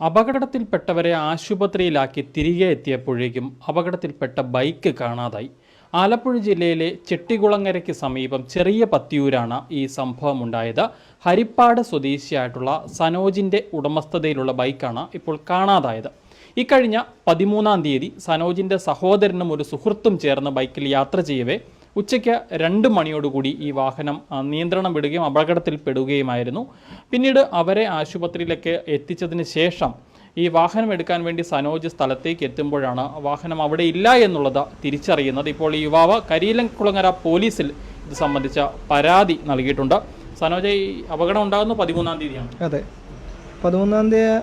അപകടത്തിൽപ്പെട്ടവരെ ആശുപത്രിയിലാക്കി തിരികെ എത്തിയപ്പോഴേക്കും അപകടത്തിൽപ്പെട്ട ബൈക്ക് കാണാതായി. ആലപ്പുഴ ജില്ലയിലെ ചെട്ടികുളങ്ങരയ്ക്ക് സമീപം ചെറിയ പത്തിയൂരാണ് ഈ സംഭവം ഉണ്ടായത് ഹരിപ്പാട് സ്വദേശിയായിട്ടുള്ള സനോജിന്റെ ഉടമസ്ഥതയിലുള്ള ബൈക്കാണ് ഇപ്പോൾ കാണാതായത്. ഇക്കഴിഞ്ഞ പതിമൂന്നാം തീയതി സനോജിന്റെ സഹോദരനും ഒരു സുഹൃത്തും ചേർന്ന് ബൈക്കിൽ യാത്ര ചെയ്യവേ ഉച്ചയ്ക്ക് രണ്ട് മണിയോടുകൂടി ഈ വാഹനം നിയന്ത്രണം വിടുകയും അപകടത്തിൽപ്പെടുകയുമായിരുന്നു പിന്നീട് അവരെ ആശുപത്രിയിലേക്ക് എത്തിച്ചതിന് ശേഷം ഈ വാഹനം എടുക്കാൻ വേണ്ടി സനോജ് സ്ഥലത്തേക്ക് എത്തുമ്പോഴാണ് വാഹനം അവിടെ ഇല്ല എന്നുള്ളത് തിരിച്ചറിയുന്നത്. ഇപ്പോൾ ഈ യുവാവ് കരിയിലംകുളങ്ങര പോലീസിൽ ഇത് സംബന്ധിച്ച പരാതി നൽകിയിട്ടുണ്ട്. സനോജ് ഈ അപകടം ഉണ്ടാകുന്ന പതിമൂന്നാം തീയതിയാണ്. അതെ. പതിമൂന്നാം തീയതി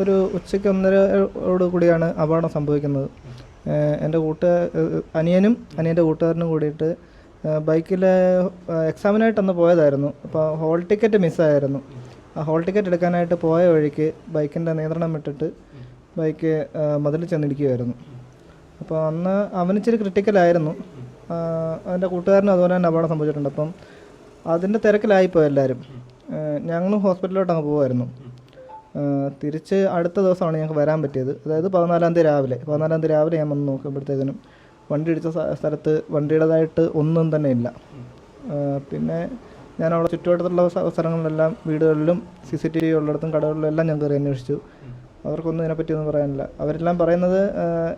ഒരു ഉച്ചയ്ക്ക് ഒന്നരയോട് കൂടിയാണ് അപകടം സംഭവിക്കുന്നത്. എന്റെ കൂട്ടുകാർ അനിയനും അനിയന്റെ കൂട്ടുകാരനും കൂടിയിട്ട് ബൈക്കിൽ എക്സാമിനായിട്ട് അന്ന് പോയതായിരുന്നു. അപ്പോൾ ഹോൾ ടിക്കറ്റ് മിസ്സായിരുന്നു. ആ ഹോൾ ടിക്കറ്റ് എടുക്കാനായിട്ട് പോയ വഴിക്ക് ബൈക്കിന്റെ നിയന്ത്രണം വിട്ടിട്ട് ബൈക്ക് മതിൽ ചെന്നിരിക്കുകയായിരുന്നു അപ്പോൾ അന്ന് അവനിച്ചിരി ക്രിട്ടിക്കലായിരുന്നു. അവന്റെ കൂട്ടുകാരനും അതുപോലെ തന്നെ അപകടം സംഭവിച്ചിട്ടുണ്ട്. അപ്പം അതിന്റെ തിരക്കിലായിപ്പോയി എല്ലാവരും. ഞങ്ങളും ഹോസ്പിറ്റലിലോട്ട് അങ്ങ് പോകുമായിരുന്നു തിരിച്ച് അടുത്ത ദിവസമാണ് ഞങ്ങൾക്ക് വരാൻ പറ്റിയത്. അതായത് പതിനാലാം തീയതി രാവിലെ. പതിനാലാം തീയതി രാവിലെ ഞാൻ വന്ന് നോക്കുമ്പോഴത്തേക്കിനും വണ്ടി ഇടിച്ച സ്ഥലത്ത് വണ്ടിയുടേതായിട്ട് ഒന്നും തന്നെ ഇല്ല. പിന്നെ ഞാൻ അവിടെ ചുറ്റുവട്ടത്തുള്ള സ്ഥ- സ്ഥലങ്ങളിലെല്ലാം വീടുകളിലും സി സി ടി വി ഉള്ളിടത്തും കടകളിലും എല്ലാം ഞാൻ കയറി അന്വേഷിച്ചു. അവർക്കൊന്നും ഇതിനെപ്പറ്റിയൊന്നും പറയാനില്ല. അവരെല്ലാം പറയുന്നത്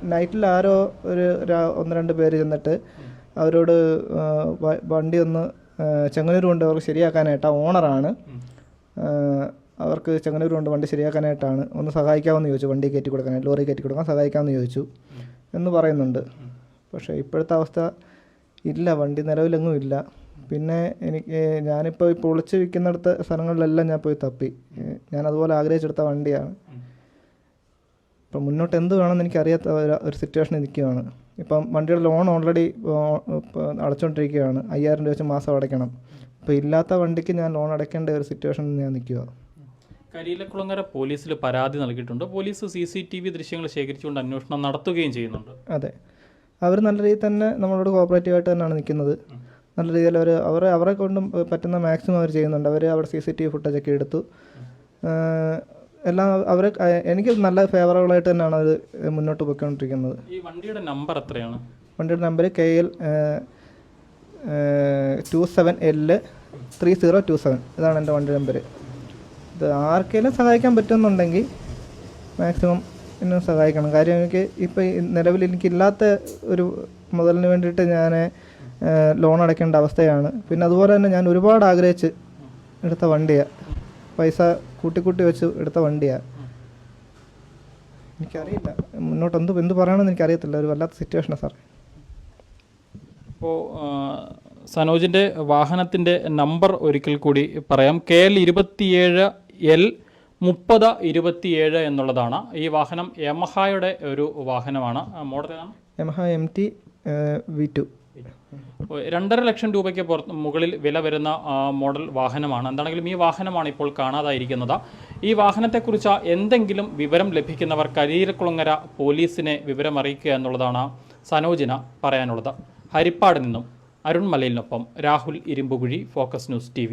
നൈറ്റിൽ ആരോ ഒരു ഒന്ന് രണ്ട് പേര് ചെന്നിട്ട് അവരോട് വണ്ടി ഒന്ന് ചെങ്ങന്നൂർ കൊണ്ട് അവർക്ക് ശരിയാക്കാനായിട്ട് ഓണറാണ് അവർക്ക് ചങ്ങനൂരുണ്ട് വണ്ടി ശരിയാക്കാനായിട്ടാണ്. ഒന്ന് സഹായിക്കാമെന്ന് ചോദിച്ചു വണ്ടി കയറ്റി കൊടുക്കാനായിട്ട് ലോറി കയറ്റി കൊടുക്കാൻ സഹായിക്കാമെന്ന് ചോദിച്ചു എന്ന് പറയുന്നുണ്ട്. പക്ഷേ ഇപ്പോഴത്തെ അവസ്ഥ ഇല്ല വണ്ടി നിലവിലെങ്ങും ഇല്ല. പിന്നെ എനിക്ക് ഞാനിപ്പോൾ ഇപ്പോൾ പൊളിച്ച് വിൽക്കുന്നിടത്ത് സ്ഥലങ്ങളിലെല്ലാം ഞാൻ പോയി തപ്പി. ഞാൻ അതുപോലെ ആഗ്രഹിച്ചെടുത്ത വണ്ടിയാണ്. ഇപ്പം മുന്നോട്ട് എന്ത് വേണമെന്ന് എനിക്കറിയാത്ത ഒരു- ഒരു സിറ്റുവേഷനിൽ നിൽക്കുകയാണ്. ഇപ്പം വണ്ടിയുടെ ലോൺ ഓൾറെഡി അടച്ചുകൊണ്ടിരിക്കുകയാണ് അയ്യായിരം രൂപ വെച്ച് മാസം അടയ്ക്കണം. ഇപ്പോൾ ഇല്ലാത്ത വണ്ടിക്ക് ഞാൻ ലോൺ അടയ്ക്കേണ്ട ഒരു സിറ്റുവേഷനിൽ ഞാൻ നിൽക്കുക. കരിയിലക്കുളങ്ങര പോലീസിൽ പരാതി നൽകിയിട്ടുണ്ട്. Police C C T V ദൃശ്യങ്ങൾ ശേഖരിച്ചുകൊണ്ട് അന്വേഷണം നടത്തുകയും ചെയ്യുന്നുണ്ട്. അതെ. അവർ നല്ല രീതിയിൽ തന്നെ നമ്മളോട് കോപ്പറേറ്റീവ് ആയിട്ട് തന്നെയാണ് നിൽക്കുന്നത്. നല്ല രീതിയിൽ അവർ അവർ അവരെ കൊണ്ടും പറ്റുന്ന മാക്സിമം അവർ ചെയ്യുന്നുണ്ട്. അവർ അവിടെ സി സി ടി വി ഫുട്ടേജൊക്കെ എടുത്തു. എല്ലാം അവർ എനിക്ക് നല്ല ഫേവറബിൾ ആയിട്ട് തന്നെയാണ് അവർ മുന്നോട്ട് പോയിക്കൊണ്ടിരിക്കുന്നത്. ഈ വണ്ടിയുടെ നമ്പർ എത്രയാണ്? വണ്ടിയുടെ number K L two seven L three zero two seven. ഇതാണ് എന്റെ വണ്ടി നമ്പർ. ആർക്കെങ്കിലും സഹായിക്കാൻ പറ്റുന്നുണ്ടെങ്കിൽ മാക്സിമം എന്നെ സഹായിക്കണം. കാര്യം എനിക്ക് ഇപ്പോൾ നിലവിൽ എനിക്കില്ലാത്ത ഒരു മുതലിന് വേണ്ടിയിട്ട് ഞാൻ ലോൺ അടയ്ക്കേണ്ട അവസ്ഥയാണ്. പിന്നെ അതുപോലെ തന്നെ ഞാൻ ഒരുപാട് ആഗ്രഹിച്ച് എടുത്ത വണ്ടിയാണ് പൈസ കൂട്ടിക്കൂട്ടി വെച്ച് എടുത്ത വണ്ടിയാണ് എനിക്കറിയില്ല. മുന്നോട്ട് എന്ത് എന്ത് പറയണമെന്ന് എനിക്കറിയത്തില്ല. ഒരു വല്ലാത്ത സിറ്റുവേഷനാണ് സാർ ഇപ്പോൾ സനോജിന്റെ വാഹനത്തിന്റെ നമ്പർ ഒരിക്കൽ കൂടി പറയാം. കെ എൽ ഇരുപത്തിയേഴ് എൽ മുപ്പത് ഇരുപത്തിയേഴ് എന്നുള്ളതാണ്. ഈ വാഹനം യമഹായുടെ ഒരു വാഹനമാണ്. Model Yamaha M T V two. രണ്ടര ലക്ഷം രൂപയ്ക്ക് പുറത്ത് മുകളിൽ വില വരുന്ന മോഡൽ വാഹനമാണ്. എന്താണെങ്കിലും ഈ വാഹനമാണ് ഇപ്പോൾ കാണാതായിരിക്കുന്നത്. ഈ വാഹനത്തെക്കുറിച്ച് എന്തെങ്കിലും വിവരം ലഭിക്കുന്നവർ കരീരക്കുളങ്ങര പോലീസിനെ വിവരം അറിയിക്കുക എന്നുള്ളതാണ് സനോജിന പറയാനുള്ളത്. ഹരിപ്പാട് നിന്നും Arun മലയിലിനൊപ്പം Rahul Irumbukuzhi focus news T